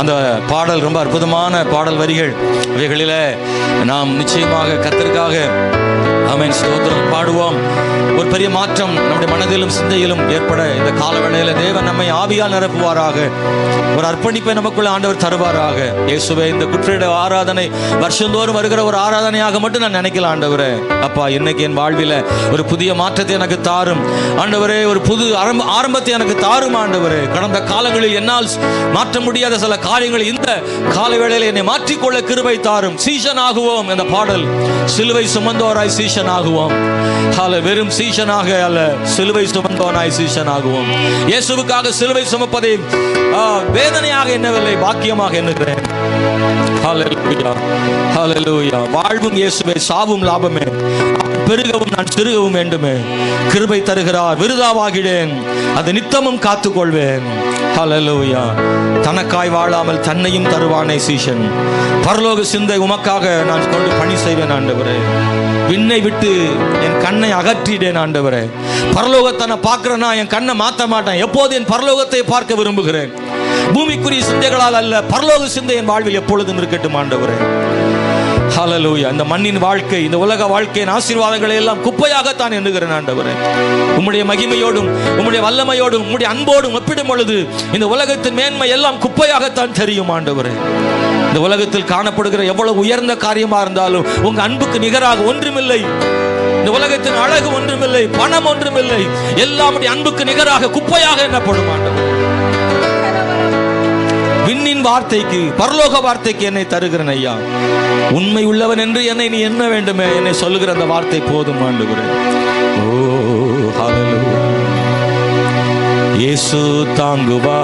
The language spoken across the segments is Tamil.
அந்த பாடல் ரொம்ப அற்புதமான பாடல் வரிகள். இவைகளில் நாம் நிச்சயமாக கத்திற்காக அமேன் ஸ்தோத்திரம். பாடுவோம். ஒரு பெரிய மாற்றம் நம்முடைய மனதிலும் சிந்தையிலும் ஏற்பட இந்த காலவேளையில் தேவன் நம்மை ஆவியால் நிரப்புவாராக. ஒரு அர்ப்பணிப்பை நமக்குள்ள ஆண்டவர் தருவாராக. இயேசுவே இந்த குற்றிட ஆராதனை வருஷந்தோறும் வருகிற ஒரு ஆராதனையாக மட்டும் நான் நினைக்கல ஆண்டவரே. அப்பா இன்னைக்கு என் வாழ்வில ஒரு புதிய மாற்றத்தை எனக்கு தாரும். ஆண்டவரே ஒரு புது ஆரம்ப ஆரம்பத்தை எனக்கு தாரும் ஆண்டவரே. கடந்த காலங்களில் என்னால் மாற்ற முடியாத சில காரியங்கள் இந்த கால வேளையில் என்னை மாற்றிக்கொள்ள கிருபை தாரும். சீசன் ஆகுவோம் இந்த பாடல். சிலுவை சுமந்தோராய் சீசன் சீஷன் ஆகுவோம் வெறும் சீஷனாக அல்ல சிலுவை சுமந்தவனாய் சீஷன் ஆகுவோம் இயேசுவுக்காக சிலுவை சுமப்பதை வேதனையாக என்னவில்லை பாக்கியமாக எண்ணுகிறேன். வாழ்வும் இயேசுவே சாவும் லாபமே. பெருகவும் நான் சிறுகவும் வேண்டுமே. கிருபை தருகிறார் விருதாவாகிடேன். அது நித்தமும் காத்துக்கொள்வேன். ஹலலூயா தனக்காய் வாழாமல் தன்னையும் தருவானே சீஷன். பரலோக சிந்தை உமக்காக நான் கொண்டு பணி செய்வேன் ஆண்டவரே. விண்ணை விட்டு என் கண்ணை அகற்றிடேன் ஆண்டவரே. பரலோகத்தை நான் என் கண்ணை மாற்ற மாட்டேன். எப்போது என் பரலோகத்தை பார்க்க விரும்புகிறேன்? பூமிக்குரிய சிந்தைகளால் அல்ல பரலோக சிந்தை என் வாழ்வில் எப்பொழுதும் இருக்கட்டும் ஆண்டவரே. ஹலலூயா இந்த மண்ணின் வாழ்க்கை இந்த உலக வாழ்க்கையின் ஆசீர்வாதங்களை எல்லாம் குப்பையாகத்தான் எண்ணுகிறேன் ஆண்டவரே. உம்முடைய மகிமையோடும் உம்முடைய வல்லமையோடும் உம்முடைய அன்போடும் ஒப்பிடும் பொழுது இந்த உலகத்தின் மேன்மை எல்லாம் குப்பையாகத்தான் தெரியும் ஆண்டவரே. இந்த உலகத்தில் காணப்படுகிற எவ்வளவு உயர்ந்த காரியமா இருந்தாலும் உங்க அன்புக்கு நிகராக ஒன்றுமில்லை. இந்த உலகத்தின் அழகு ஒன்றுமில்லை பணம் ஒன்றுமில்லை. எல்லாம் அன்புக்கு நிகராக குப்பையாக என்னப்படும் ஆண்டவர். விண்ணின் வார்த்தைக்கு பரலோக வார்த்தைக்கு என்னை தருகிறேன் ஐயா. உண்மை உள்ளவன் என்று என்னை நீ என்ன வேண்டுமே என்னை சொல்லுகிற அந்த வார்த்தை போதும் ஆண்டுகிறேன் ஓ இயேசு தாங்குவா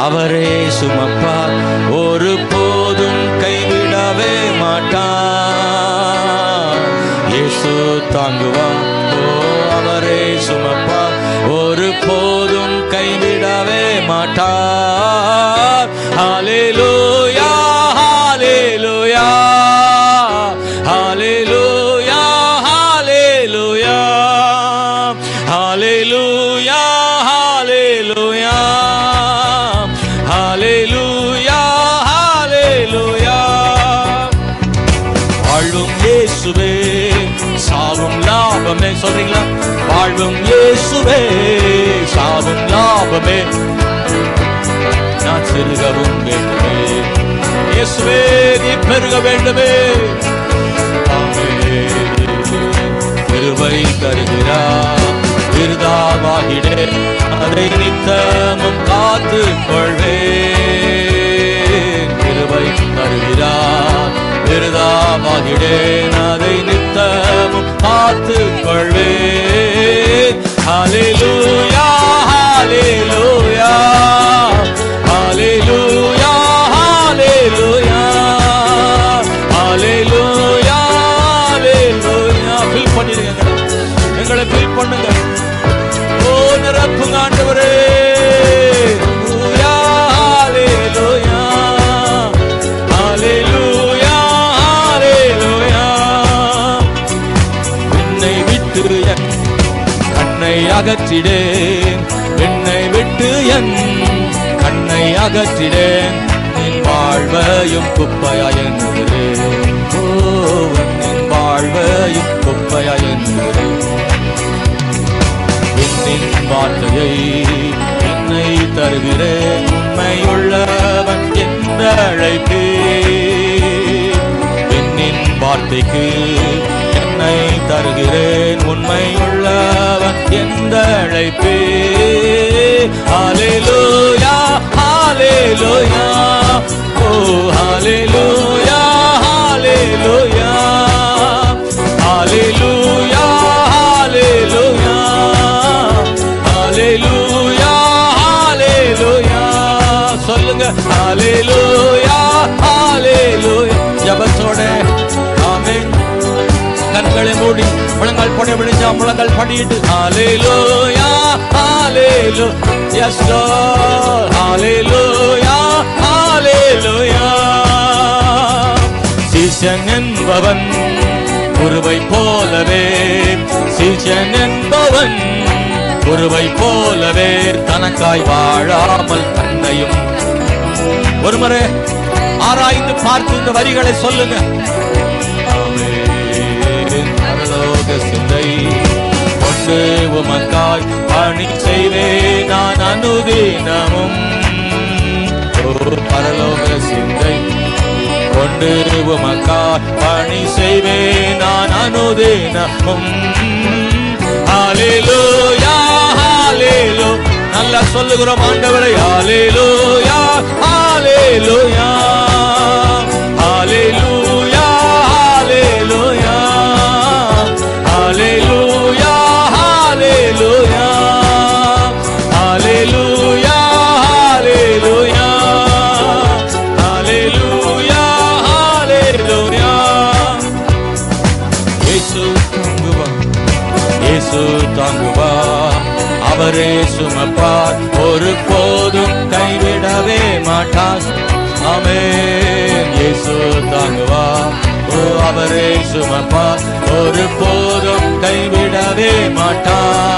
அவரே சுமப்பா ஒரு போதும் கைவிடவே மாட்டா இயேசு தாங்குவா ஓ அவரே சுமப்பா ஒரு போதும் கைவிடவே மாட்டார் hallelujah hallelujah hallelujah hallelujah hallelujah hallelujah hallelujah hallelujah வாழும் இயேசுவே சாவும் லாபமே சொல்றீங்களா? வாழ்வும் இயேசுவே சாவும் லாபமே. நான் சிறுகவும் வேண்டுமே. இயேசுவே நீ பெருக வேண்டுமே. திருவை கிருபை தருகிறார் விருதாவாகிடே. அதை நித்தமும் காத்து கொள்வே திருவை தருகிறார் விருதாவாகிடேன் அதை Hallelujah. அகற்றிடேன். என்னை விட்டு என் கண்ணை அகற்றிடேன். என் வாழ்வையும் குப்பையாய் எண்ணுகிறேன் ஓ என் வாழ்வையும் குப்பையாய் எண்ணுகிறேன் என்னின் வார்த்தையை என்னை தருகிறேன். உண்மையுள்ளவன் என்ற அழைப்பே வார்த்தைக்கு என்னை தருகிறேன். உண்மை உள்ளவன் எந்த அழைப்பே. ஹாலேலூயா ஹாலேலூயா ஓ hallelujah hallelujah hallelujah hallelujah hallelujah hallelujah சொல்லுங்க ஹாலேலூயா கண்களை மூடி முழங்கால் படி விழிஞ்சா முழங்கால் படிட்டு ஹalleluya ஹalleluya எஸ் லார்ட் ஹalleluya சீசன் என்பவன் குருவை போலவே சீசன் என்பவன் குருவை போலவே தனக்காய் வாழாமல் தன்னையும். ஒருமுறை ஆராய்ந்து பார்த்து இந்த வரிகளை சொல்லுங்க. பணி செய்வேன் நான் அனுதினமும். ஓ பரலோக சிந்தை கொண்டு உமக்காய் பணி செய்வேன் நான் அனுதினமும். ஹalleluya ஹalleluya. நல்லா சொல்லுகிறோம் ஆண்டவரை ஆலேலோ அவரே சுமப்பார். ஒரு போதும் கைவிடவே மாட்டார். அமே இயேசு தாங்குவா ஓ அவரே சுமப்பார். ஒரு போதும் கைவிடவே மாட்டார்.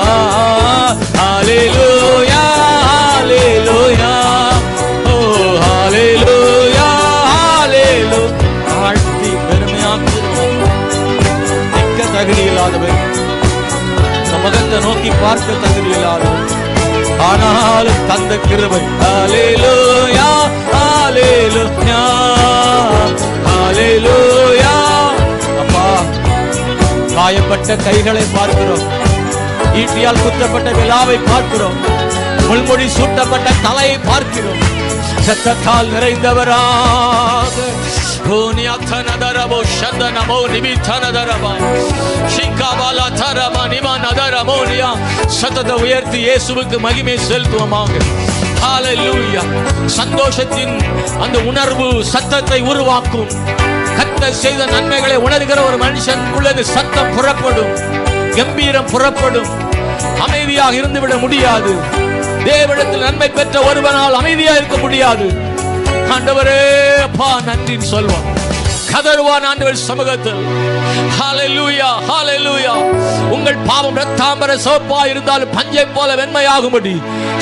அதை நோக்கி பார்க்க தகுதி ஆனாலும் தந்த கிருபை. ஹalleluya ஹalleluya ஹalleluya. அப்பா காயப்பட்ட கைகளை பார்க்கிறோம். ஈட்டியால் குத்தப்பட்ட விழாவை பார்க்கிறோம். முள்மொழி சூட்டப்பட்ட தலையை பார்க்கிறோம். சத்தத்தால் நிறைந்தவராக ஓனியாத்தனதரபோ சந்தனமோ நிமித்தனதரபா ஷிகாபாலா தரபா நிமா சத்தத்தை உயர்த்தி இயேசுவுக்கு மகிமை செலுத்துவோமாக ஹalleluya சந்தோஷத்தின் அந்த உணர்வு சத்தத்தை உருவாக்கும் கத்த செய்த நன்மைகளை உணர்கிற ஒரு மனுஷனுக்குள்ளது சத்தம் புறப்படும் கம்பீரம் புறப்படும் அமைதியாக இருந்துவிட முடியாது தேவனிடத்தில் நன்மை பெற்ற ஒருவனால் அமைதியாக இருக்க முடியாது ஆண்டவரே அப்பா நன்றின்னு சொல்வோம். கதறுவான் ஆண்டவர் சமூகத்தில். ஹalleluya ஹalleluya உங்கள் பாவம் ரத்தாம்பர சோப்பா இருந்தாலும் பஞ்சை போல வெண்மையாகும்படி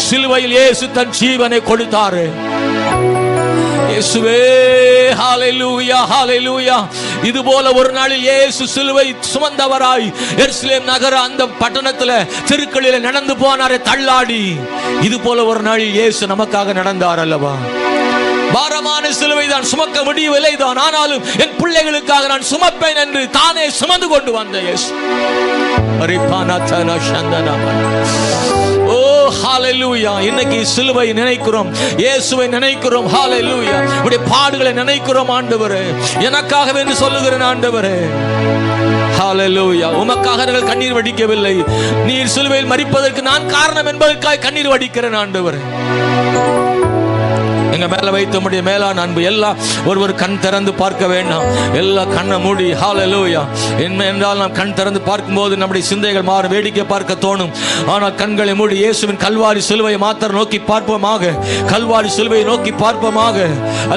சிலுவையில் இயேசு தன் ஜீவனை கொடுத்தாரு. இயேசுவே ஹalleluya ஹalleluya இது போல ஒரு நாளில் இயேசு சிலுவை சுமந்தவராய் எருசலேம் நகர அந்த பட்டணத்துல தெருக்களில் நடந்து போனாரே தள்ளாடி. இது போல ஒரு நாளில் இயேசு நமக்காக நடந்தார் அல்லவா? பாரமான சிலுவை தான் சுமக்க முடியவில்லை. தான் ஆனாலும் என் பிள்ளைகளுக்காக நான் சுமப்பேன் என்று தானே சுமந்து கொண்டு வந்த இயேசு. ஓ ஹalleluya. இன்னைக்கு சிலுவை நினைக்கிறோம். இயேசுவை நினைக்கிறோம். ஹalleluya. உடைய பாடுகளை நினைக்கிறோம் ஆண்டவரே. எனக்காகவே என்று சொல்லுகிறேன் ஆண்டவரே. ஹாலலூயா உமக்காக நாங்கள் கண்ணீர் வடிக்கவில்லை. நீர் சிலுவையில் மறிப்பதற்கு நான் காரணம் என்பதற்காக கண்ணீர் வடிக்கிறேன் ஆண்டவரே. எங்க மேல வைத்த முடிய மேலான அன்பு எல்லாம் ஒருவர் கண் திறந்து பார்க்க வேண்டாம். எல்லா கண்ணை மூடி ஹalleluya என்ன என்றால் நாம் கண் திறந்து பார்க்கும்போது நம்முடைய சிந்தைகள் மாறும் வேடிக்கை பார்க்க தோணும். ஆனால் கண்களை மூடி இயேசுவின் கல்வாரி சிலுவையை மாத்திரம் நோக்கி பார்ப்போமாக. கல்வாரி சிலுவையை நோக்கி பார்ப்போமாக.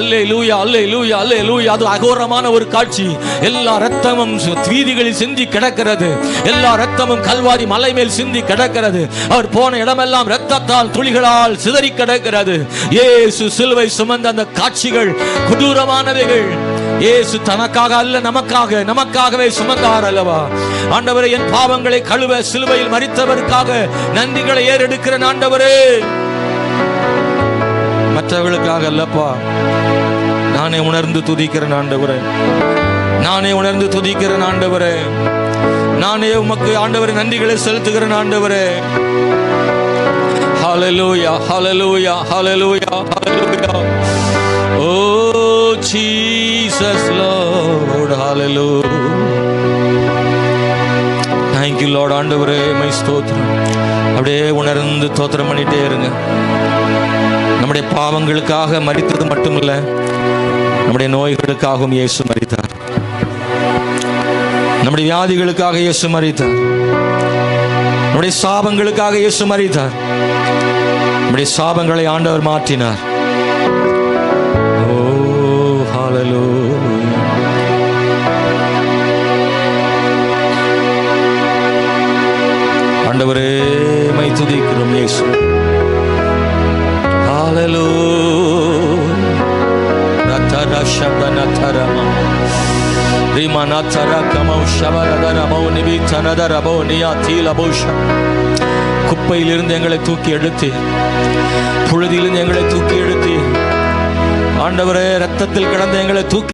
அல்லே லூயா அல்லே லூயா அல்லே லூயா அது அகோரமான ஒரு காட்சி. எல்லா ரத்தமும் வீதிகளில் சிந்தி கிடக்கிறது. எல்லா ரத்தமும் கல்வாரி மலை மேல் சிந்தி கிடக்கிறது. அவர் போன இடமெல்லாம் ரத்தத்தால் துளிகளால் சிதறி கிடக்கிறது. இயேசு சிலுவை சிலுவை சுமந்த அந்த காட்சிகள் கொடூரமானவைகள். இயேசு தனக்காக அல்ல நமக்காக நமக்காகவே சுமந்தார் அல்லவா? ஆண்டவரே என் பாவங்களை கழுவ சிலுவையில் மறித்தவருக்காக நன்றிகளை ஏறெடுக்கிற ஆண்டவரே. மற்றவர்களுக்காக அல்லப்பா நானே உணர்ந்து துதிக்கிற ஆண்டவரே. நானே உணர்ந்து துதிக்கிற ஆண்டவரே. நானே உமக்கு ஆண்டவரை நன்றிகளை செலுத்துகிற ஆண்டவரே. Hallelujah, hallelujah hallelujah hallelujah. Oh jesus lord hallelujah. Thank you lord ஆண்டவரே மை ஸ்தோத்திரம். அப்படியே உணர்ந்து தோத்திரம் பண்ணிட்டே இருங்க. நம்முடைய பாவங்களுக்காக மறித்தது மட்டுமல்ல நம்முடைய நோய்களுக்காகவும் இயேசு மறித்தார் நம்முடைய வியாதிகளுக்காக இயேசு மறித்தார் நம்முடைய சாபங்களுக்காக இயேசு மறித்தார் நம்முடைய சாபங்களை ஆண்டவர் மாற்றினார். ஓ ஹாலலோ ஆண்டவரே மை துதிக்கிறோம் இயேசு. ஹாலலோ நதர ஷபன தரமா ரிமன தர கமௌ ஷவ ஷபரதரமௌ நிபி தனதரமௌ நியா தீலபௌஷம் குப்பையிலிருந்து எங்களை தூக்கி எடுத்து புழுதியிலிருந்து எங்களை தூக்கி எடுத்து ஆண்டவரே ரத்தத்தில் கிடந்த எங்களை தூக்கி